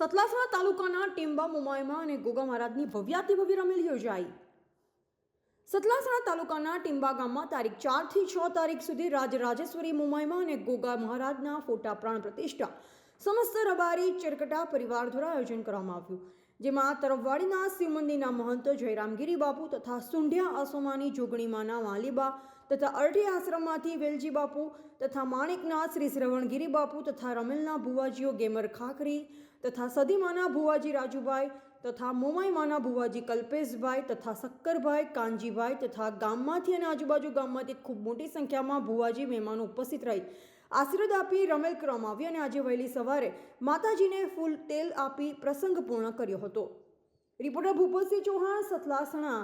સતલાસણા તાલુકાના ટીંબા મુમાયમાં અને ગોગા મહારાજની ભવ્યાતિ ભવ્ય રમેલ યોજાઈ. સતલાસણા તાલુકાના ટીંબા ગામમાં તારીખ ચારથી છ તારીખ સુધી રાજરાજેશ્વરી મુંબઈમાં અને ગોગા મહારાજના ફોટા પ્રાણ પ્રતિષ્ઠા, સમસ્ત રબારી, ચરકટા પરિવાર દ્વારા આયોજન કરવામાં આવ્યું. જેમાં તરફવાડીના શિવ મંદિરના મહંત જયરામગીરી બાપુ તથા સુંઢિયા આસોમાની જોગણીમાના વાલીબા તથા અરઢી આશ્રમમાંથી વેલજી બાપુ તથા માણેકનાથ શ્રી શ્રવણગીરી બાપુ તથા રમેલના ભુવાજીઓ ગેમર ખાખરી તથા સદીમાના ભુવાજી રાજુભાઈ તથા મોમાઈમાના ભુવાજી કલ્પેશભાઈ તથા શક્કરભાઈ, કાનજીભાઈ તથા ગામમાંથી અને આજુબાજુ ગામમાંથી ખૂબ મોટી સંખ્યામાં ભુવાજી મહેમાનો ઉપસ્થિત રહી આશીર્વાદ આપી રમેલ કરવામાં આવી અને આજે વહેલી સવારે માતાજીને ફૂલ તેલ આપી પ્રસંગ પૂર્ણ કર્યો હતો. રિપોર્ટર ભૂપતસિંહ ચૌહાણ, સતલાસણા.